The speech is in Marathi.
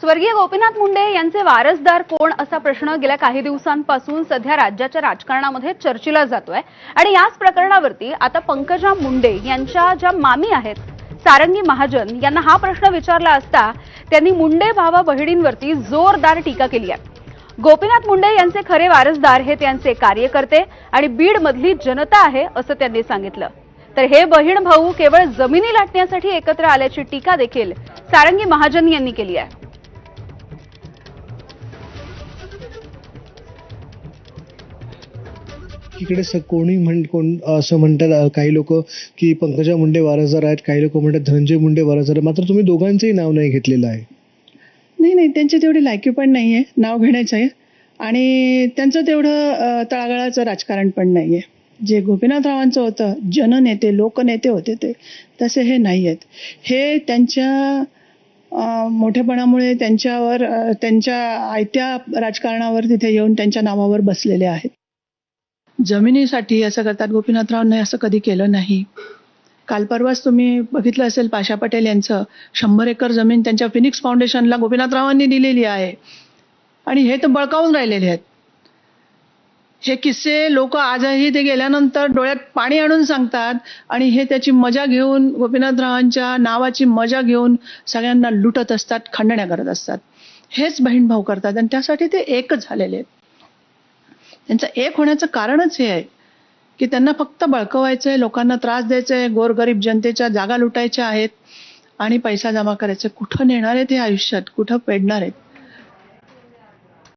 स्वर्गीय गोपीनाथ मुंडे यांचे वारसदार कोण असा प्रश्न गेल्या काही दिवसांपासून सध्या राज्याच्या राजकारणामध्ये चर्चिला जातोय. आणि याच प्रकरणावरती आता पंकजा मुंडे यांच्या ज्या मामी आहेत सारंगी महाजन यांना हा प्रश्न विचारला असता त्यांनी मुंडे भावा बहिणींवरती जोरदार टीका केली आहे. गोपीनाथ मुंडे यांचे खरे वारसदार हे त्यांचे कार्यकर्ते आणि बीडमधली जनता आहे असं त्यांनी सांगितलं. तर हे बहीण भाऊ केवळ जमिनी लाटण्यासाठी एकत्र आल्याची टीका देखील सारंगी महाजन यांनी केली आहे. इकडे स कोणी म्हण कोण असं म्हणतात काही लोक की पंकजा मुंडे वारसदार आहेत काही लोक म्हणतात धनंजय मुंडे वारसदार आहेत. मात्र तुम्ही दोघांचंही नाव नाही घेतलेलं आहे. नाही नाही त्यांची तेवढी लायकी पण नाही आहे नाव घेण्याचं आहे. आणि त्यांचं तेवढं तळागाळाचं राजकारण पण नाही आहे जे गोपीनाथरावांचं होतं जननेते लोकनेते होते ते तसे हे नाही आहेत हे त्यांच्या मोठेपणामुळे त्यांच्यावर त्यांच्या आयत्या राजकारणावर तिथे येऊन त्यांच्या नावावर बसलेले आहेत. जमिनीसाठी असं करतात. गोपीनाथरावांनी असं कधी केलं नाही. काल परवाच तुम्ही बघितलं असेल पाशा पटेल यांचं शंभर एकर जमीन त्यांच्या फिनिक्स फाउंडेशनला गोपीनाथरावांनी दिलेली आहे. आणि हे तर बळकावून राहिलेले आहेत. हे किस्से लोक आजही ते गेल्यानंतर डोळ्यात पाणी आणून सांगतात आणि हे त्याची मजा घेऊन गोपीनाथरावांच्या नावाची मजा घेऊन सगळ्यांना लुटत असतात खंडण्या करत असतात. हेच बहीण भाऊ करतात आणि त्यासाठी ते एकच झालेले आहेत. यांचं एक होण्याचं कारणच हे आहे की त्यांना फक्त बळकवायचं आहे लोकांना त्रास द्यायचंय गोरगरीब जनतेच्या जागा लुटायच्या आहेत आणि पैसा जमा करायचा. कुठं नेणार आहेत हे आयुष्यात? कुठं पेडणार आहेत?